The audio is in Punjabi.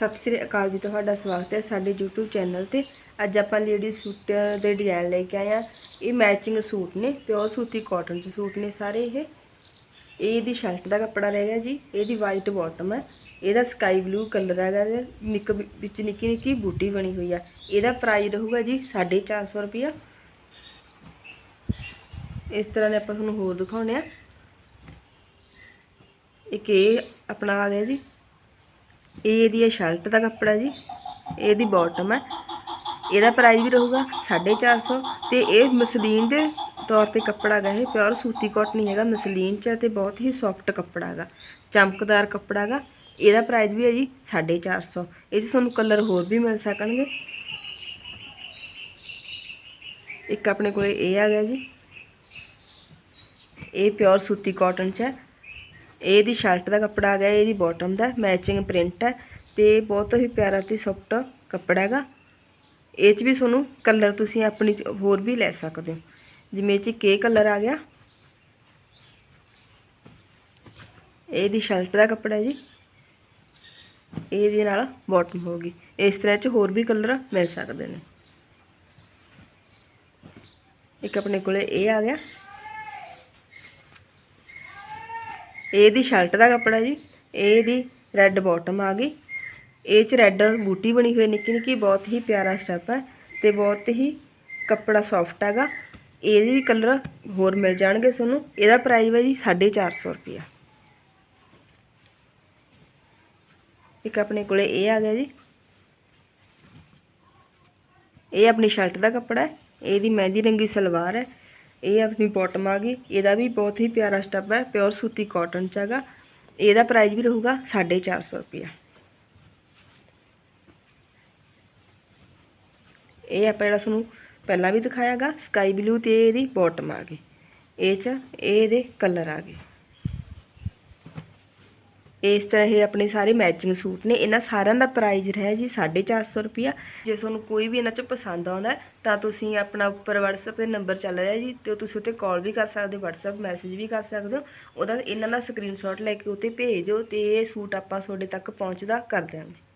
ਸਤਿ ਸ੍ਰੀ ਅਕਾਲ ਜੀ ਤੁਹਾਡਾ ਸਵਾਗਤ ਹੈ ਸਾਡੇ YouTube ਚੈਨਲ ਤੇ। ਅੱਜ ਆਪਾਂ ਲੇਡੀ ਸੂਟ ਦੇ ਡਿਜ਼ਾਈਨ ਲੈ ਕੇ ਆਏ ਆ ਇਹ ਮੈਚਿੰਗ ਸੂਟ ਨੇ ਪਿਓਰ ਸੂਤੀ ਕਾਟਨ ਚ ਸੂਟ ਨੇ ਸਾਰੇ ਇਹ। ਇਹ ਇਹਦੀ ਸ਼ਰਟ ਦਾ ਕੱਪੜਾ ਰਹਿ ਗਿਆ ਜੀ, ਇਹਦੀ ਵਾਈਟ ਬਾਟਮ ਹੈ। ਇਹਦਾ ਸਕਾਈ ਬਲੂ ਕਲਰ ਹੈਗਾ ਇਹਦੇ ਨਿੱਕ ਵਿੱਚ ਨਿੱਕੀ ਨਿੱਕੀ ਬੂਟੀ ਬਣੀ ਹੋਈ ਆ। ਇਹਦਾ ਪ੍ਰਾਈਸ ਰਹੂਗਾ ਜੀ 450 ਰੁਪਿਆ ਇਸ ਤਰ੍ਹਾਂ ਦੇ ਆਪਾਂ ਤੁਹਾਨੂੰ ਹੋਰ ਦਿਖਾਉਣੇ ਆ ਇੱਕ ਇਹ ਆਪਣਾ ਆ ਗਿਆ ਜੀ ਇਹ ਇਹਦੀ ਹੈ ਸ਼ਰਟ ਦਾ ਕੱਪੜਾ ਜੀ, ਇਹਦੀ ਬਾਟਮ ਹੈ। ਇਹਦਾ ਪ੍ਰਾਈਸ ਵੀ ਰਹੂਗਾ 450 ਤੇ ਇਹ ਮਸਲੀਨ ਦੇ ਤੌਰ ਤੇ ਕੱਪੜਾ ਹੈਗਾ ਇਹ ਪਿਓਰ ਸੂਤੀ ਕਾਟਨ ਨਹੀਂ ਹੈਗਾ, ਮਸਲੀਨ ਚ ਹੈ ਤੇ ਬਹੁਤ ਹੀ ਸੌਫਟ ਕੱਪੜਾ ਹੈਗਾ, ਚਮਕਦਾਰ ਕੱਪੜਾ ਹੈਗਾ। ਇਹਦਾ ਪ੍ਰਾਈਸ ਵੀ ਹੈ ਜੀ 450 ਇਹ 'ਚ ਤੁਹਾਨੂੰ ਕਲਰ ਹੋਰ ਵੀ ਮਿਲ ਸਕਣਗੇ। ਇੱਕ ਆਪਣੇ ਕੋਲੇ ਇਹ ਆ ਗਿਆ ਜੀ। ਇਹ ਪਿਓਰ ਸੂਤੀ ਕਾਟਨ ਚ ਹੈ। ਇਹਦੀ ਸ਼ਰਟ ਦਾ ਕੱਪੜਾ ਆ ਗਿਆ, ਇਹਦੀ ਬਾਟਮ ਦਾ ਮੈਚਿੰਗ ਪ੍ਰਿੰਟ ਹੈ ਤੇ ਬਹੁਤ ਹੀ ਪਿਆਰਾ ਤੇ ਸੌਫਟ ਕੱਪੜਾ ਹੈਗਾ। ਇਹ 'ਚ ਵੀ ਤੁਹਾਨੂੰ ਕਲਰ ਤੁਸੀਂ ਆਪਣੀ ਚ ਹੋਰ ਵੀ ਲੈ ਸਕਦੇ ਹੋ। ਜਿਵੇਂ ਇਹ 'ਚ ਕੇ ਕਲਰ ਆ ਗਿਆ। ਇਹਦੀ ਸ਼ਰਟ ਦਾ ਕੱਪੜਾ ਹੈ ਜੀ। ਇਹਦੇ ਨਾਲ ਬਾਟਮ ਹੋਗੀ ਇਸ ਤਰ੍ਹਾਂ 'ਚ ਹੋਰ ਵੀ ਕਲਰ ਮਿਲ ਸਕਦੇ ਨੇ। ਇੱਕ ਆਪਣੇ ਕੋਲੇ ਇਹ ਆ ਗਿਆ। ਇਹਦੀ ਸ਼ਰਟ ਦਾ ਕੱਪੜਾ ਜੀ ਇਹਦੀ ਰੈੱਡ ਬਾਟਮ ਆ ਗਈ। ਇਹ ਚ ਰੈੱਡ ਬੂਟੀ ਬਣੀ ਹੋਈ ਨਿੱਕੀ ਨਿੱਕੀ, ਬਹੁਤ ਹੀ ਪਿਆਰਾ ਸਟੈਪ ਹੈ ਤੇ ਬਹੁਤ ਹੀ ਕੱਪੜਾ ਸੌਫਟ ਹੈਗਾ। ਇਹਦੇ ਵੀ ਕਲਰ ਹੋਰ ਮਿਲ ਜਾਣਗੇ ਤੁਹਾਨੂੰ। ਇਹਦਾ ਪ੍ਰਾਈਸ ਹੈ ਜੀ 450 ਰੁਪਿਆ ਇੱਕ ਆਪਣੇ ਕੋਲੇ ਇਹ ਆ ਗਿਆ ਜੀ। ਇਹ ਆਪਣੀ ਸ਼ਰਟ ਦਾ ਕੱਪੜਾ ਹੈ, ਇਹਦੀ ਮਹਿੰਦੀ ਰੰਗੀ ਸਲਵਾਰ ਹੈ। ਇਹ ਆਪਣੀ ਬਾਟਮ ਆ ਗਈ। ਇਹਦਾ ਵੀ ਬਹੁਤ ਹੀ ਪਿਆਰਾ ਸਟੱਫ ਹੈ ਪਿਓਰ ਸੂਤੀ ਕਾਟਨ ਚ ਹੈਗਾ। ਇਹਦਾ ਪ੍ਰਾਈਸ ਵੀ ਰਹੂਗਾ 450 ਰੁਪਿਆ ਇਹ ਆਪਾਂ ਜਿਹੜਾ ਤੁਹਾਨੂੰ ਪਹਿਲਾਂ ਵੀ ਦਿਖਾਇਆਗਾ ਸਕਾਈ ਬਲੂ ਤੇ ਇਹਦੀ ਬਾਟਮ ਆ ਗਈ। ਇਹ ਚ, ਇਹ ਇਹਦੇ ਕਲਰ ਆ ਗਏ। ਇਸ ਤਰ੍ਹਾਂ ਇਹ ਆਪਣੇ ਸਾਰੇ ਮੈਚਿੰਗ ਸੂਟ ਨੇ। ਇਹਨਾਂ ਸਾਰਿਆਂ ਦਾ ਪ੍ਰਾਈਸ ਰਿਹਾ ਜੀ 450 ਰੁਪਿਆ ਜੇ ਤੁਹਾਨੂੰ ਕੋਈ ਵੀ ਇਹਨਾਂ ਚੋਂ ਪਸੰਦ ਆਉਂਦਾ, ਤਾਂ ਤੁਸੀਂ ਆਪਣਾ ਉੱਪਰ WhatsApp ਤੇ ਨੰਬਰ ਚੱਲ ਰਿਹਾ ਜੀ ਤੇ ਤੁਸੀਂ ਉੱਤੇ ਕਾਲ ਵੀ ਕਰ ਸਕਦੇ ਹੋ, WhatsApp ਮੈਸੇਜ ਵੀ ਕਰ ਸਕਦੇ ਹੋ। ਉਹਦਾ ਇਹਨਾਂ ਦਾ ਸਕਰੀਨਸ਼ਾਟ ਲੈ ਕੇ ਉੱਤੇ ਭੇਜ ਦਿਓ ਤੇ ਇਹ ਸੂਟ ਆਪਾਂ ਤੁਹਾਡੇ ਤੱਕ ਪਹੁੰਚਦਾ ਕਰ ਦਿਆਂਗੇ।